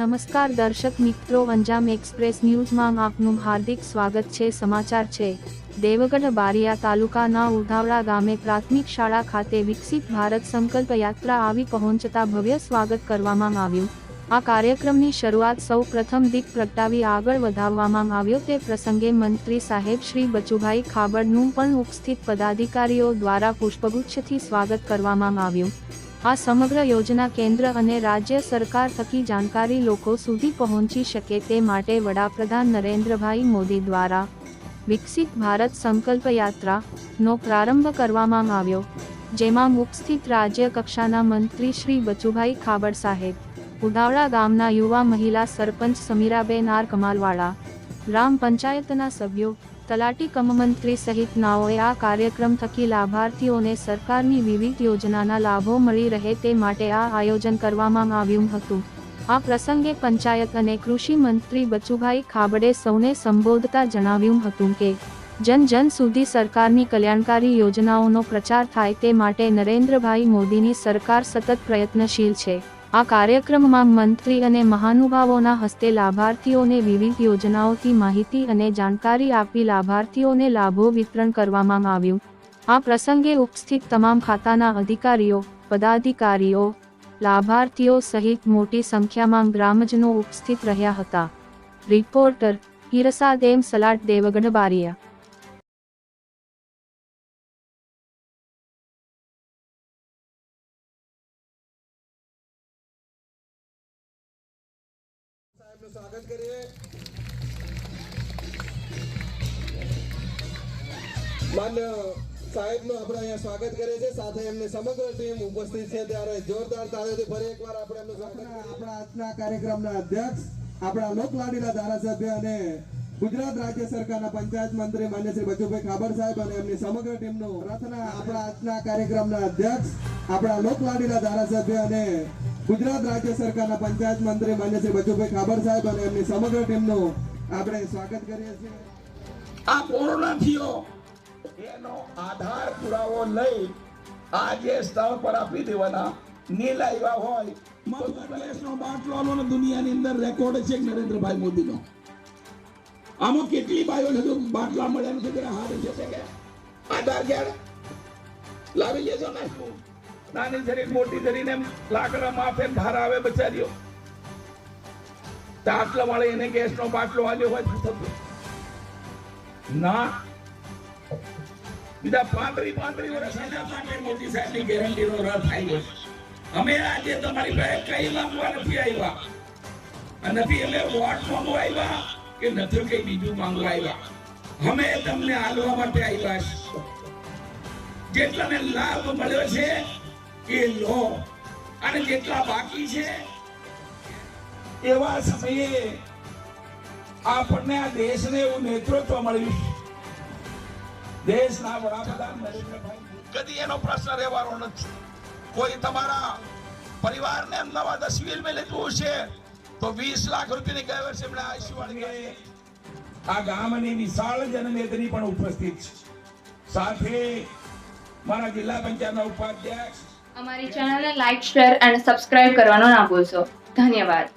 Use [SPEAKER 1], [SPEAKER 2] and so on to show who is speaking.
[SPEAKER 1] નમસ્કાર દર્શક મિત્રો, અંજામ એક્સપ્રેસ ન્યૂઝમાં આપનું હાર્દિક સ્વાગત છે. સમાચાર છે. દેવગઢ બારિયા તાલુકાના ઉધાવળા ગામે પ્રાથમિક શાળા ખાતે વિકસિત ભારત સંકલ્પ યાત્રા આવી પહોંચતા ભવ્ય સ્વાગત કરવામાં આવ્યું. આ કાર્યક્રમની શરૂઆત સૌ પ્રથમ દીપ પ્રગટાવી આગળ વધાવવામાં આવ્યો. તે પ્રસંગે મંત્રી સાહેબ શ્રી બચુભાઈ ખાબડનું પણ ઉપસ્થિત પદાધિકારીઓ દ્વારા પુષ્પગુચ્છથી સ્વાગત કરવામાં આવ્યું. આ સમગ્ર યોજના કેન્દ્ર અને રાજ્ય સરકાર થકી જાણકારી લોકો સુધી પહોંચી શકે તે માટે વડાપ્રધાન નરેન્દ્રભાઈ મોદી દ્વારા વિકસિત ભારત સંકલ્પ યાત્રા નો પ્રારંભ કરવામાં આવ્યો, જેમાં ઉપસ્થિત રાજ્ય કક્ષાના મંત્રી શ્રી બચુભાઈ ખાબડ સાહેબ ઉદાવડા ગામના યુવા મહિલા સરપંચ સમીરાબેન આર કમાલવાળા, ગ્રામ પંચાયતના સભ્યો તલાટી કમમંત્રી સહિતનાઓએ સહિત નાઓએ આ કાર્યક્રમ થકી લાભાર્થીઓને સરકારની વિવિધ યોજનાના લાભો મળી રહે તે માટે આ આયોજન કરવામાં આવ્યું હતું. આ પ્રસંગે પંચાયત અને કૃષિ મંત્રી બચુભાઈ ખાબડે સૌને સંબોધતા જણાવ્યું હતું કે, જન જન સુધી સરકારની કલ્યાણકારી યોજનાઓનો પ્રચાર થાય તે માટે નરેન્દ્રભાઈ મોદીની સરકાર સતત પ્રયત્નશીલ છે. આ કાર્યક્રમમાં મંત્રી અને મહાનુભાવોના હસ્તે લાભાર્થીઓને વિવિધ યોજનાઓથી માહિતી અને જાણકારી આપી લાભાર્થીઓને લાભો વિતરણ કરવામાં આવ્યું. આ પ્રસંગે ઉપસ્થિત તમામ ખાતાના અધિકારીઓ, પદાધિકારીઓ, લાભાર્થીઓ સહિત મોટી સંખ્યામાં ગ્રામજનો ઉપસ્થિત રહ્યા હતા. Reporter Hirsad M Salat Devgadh Baria.
[SPEAKER 2] સાહેબનું સ્વાગત કરીએ. માન્ય સાહેબનું આપણે અહીંયા સ્વાગત કરીએ છીએ. સાથે એમની સમગ્ર ટીમ ઉપસ્થિત છે. ત્યારે જોરદાર તાળીઓથી ફરી એકવાર આપણે એમનું સ્વાગત આપણા આજના કાર્યક્રમના અધ્યક્ષ આપણા લોકલાડીના ધારાસભ્ય અને ગુજરાત રાજ્ય સરકારના પંચાયત મંત્રી માન્ય શ્રી બચુભાઈ ખાબર સાહેબ અને એમની સમગ્ર ટીમનું રથના આપણા આજના કાર્યક્રમના અધ્યક્ષ આપણા લોકલાડીના ધારાસભ્ય અને ગુજરાત રાજ્ય સરકારના પંચાયત મંત્રી માન્ય શ્રી બચુભાઈ ખાબર સાહેબ અને એમની સમગ્ર ટીમનું આપણે સ્વાગત કરીએ છીએ.
[SPEAKER 3] આ કોરોના થયો. એનો આધાર પુરાવો લઈ આ જે સ્થળ પર આપી દેવાના નીલા આવ્યા હોય. ગેસનો બાટલો દુનિયાની અંદર રેકોર્ડ છે નરેન્દ્રભાઈ મોદીનો. આમાં કેટલી બાયો હજુ બાટલા મળ્યા નથી હારે છે કે. આધાર કાર્ડ લાવી લેજો ને. નાની ધરી, મોટી ધરીને લાકડા માફે બહાર આવે બચારીઓ. આટલા વાળે એને ગેસનો બાટલો આવ્યો હોય થતું. ના. બીજા પાંત્રી પાંત્રી વર્ષ મોદી સાહેબની ગેરંટીનો થાય છે. અમે આજે તમારી પાસે કઈ માંગવા નથી આવ્યા. નથી એટલે વોટ માંગવા આવ્યા કે નથી કઈ બીજું માંગવા આવ્યા. અમે તમને આલવા માટે આવ્યા જેટલાને લાભ મળ્યો છે એ લો. અને કેટલા બાકી છે, એવા સમયે આપણને આ દેશને એવું નેતૃત્વ મળ્યું દેશના વડાપ્રધાન નરેન્દ્રભાઈ કદી એનો પ્રશ્ન રહેવાનો નથી. કોઈ તમારા પરિવારને દસ મેં લીધું છે, તો વીસ લાખ રૂપિયાની ગયા વર્ષે એમણે આયુષ્યવાળી આ ગામની વિશાળ જનમેદની પણ ઉપસ્થિત છે. સાથે મારા જિલ્લા પંચાયતના ઉપાધ્યક્ષ
[SPEAKER 4] અમારી ચેનલને લાઈક શેર અને સબસ્ક્રાઇબ કરવાનો ના ભૂલશો. ધન્યવાદ.